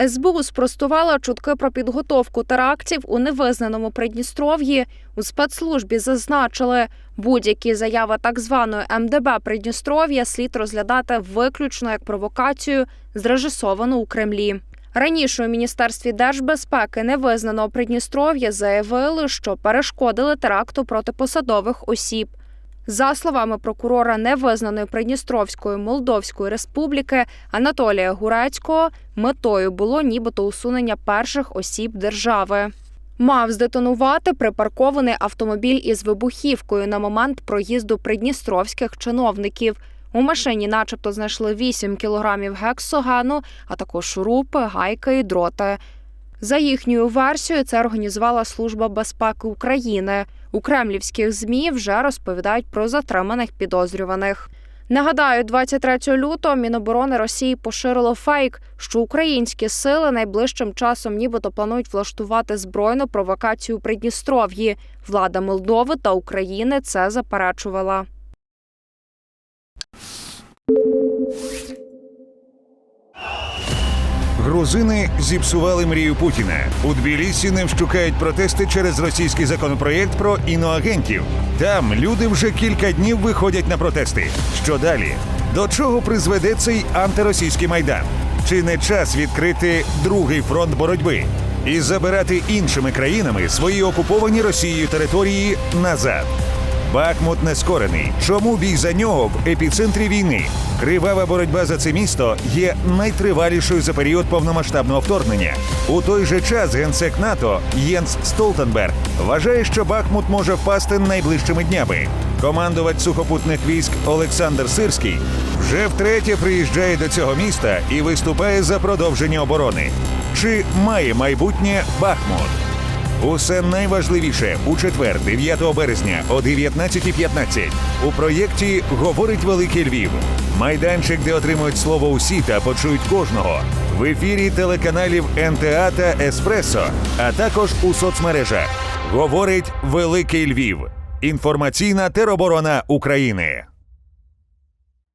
СБУ спростувала чутки про підготовку терактів у невизнаному Придністров'ї. У спецслужбі зазначили, будь-які заяви так званої МДБ Придністров'я слід розглядати виключно як провокацію, зрежисовану у Кремлі. Раніше у міністерстві держбезпеки невизнаного Придністров'я заявили, що перешкодили теракту проти посадових осіб. За словами прокурора невизнаної Придністровської Молдовської республіки Анатолія Гурецького, метою було нібито усунення перших осіб держави. Мав здетонувати припаркований автомобіль із вибухівкою на момент проїзду придністровських чиновників. У машині, начебто, знайшли 8 кілограмів гексогану, а також шурупи, гайки і дроти. За їхньою версією, це організувала Служба безпеки України. У кремлівських змі вже розповідають про затриманих підозрюваних. Нагадаю, 23 лютого Міноборони Росії поширило фейк, що українські сили найближчим часом нібито планують влаштувати збройну провокацію у Придністров'ї. Влада Молдови та України це заперечувала. Грузини зіпсували мрію Путіна. У Тбілісі не вщукають протести через російський законопроєкт про іноагентів. Там люди вже кілька днів виходять на протести. Що далі? До чого призведе цей антиросійський майдан? Чи не час відкрити другий фронт боротьби і забирати іншими країнами свої окуповані Росією території назад? Бахмут нескорений. Чому бій за нього в епіцентрі війни? Кривава боротьба за це місто є найтривалішою за період повномасштабного вторгнення. У той же час генсек НАТО Єнс Столтенберг вважає, що Бахмут може впасти найближчими днями. Командувач сухопутних військ Олександр Сирський вже втретє приїжджає до цього міста і виступає за продовження оборони. Чи має майбутнє Бахмут? Усе найважливіше у четвер, 9 березня о 19.15 у проєкті Говорить Великий Львів. Майданчик, де отримують слово усі та почують кожного. В ефірі телеканалів НТА та Еспресо, а також у соцмережах. Говорить Великий Львів. Інформаційна тероборона України.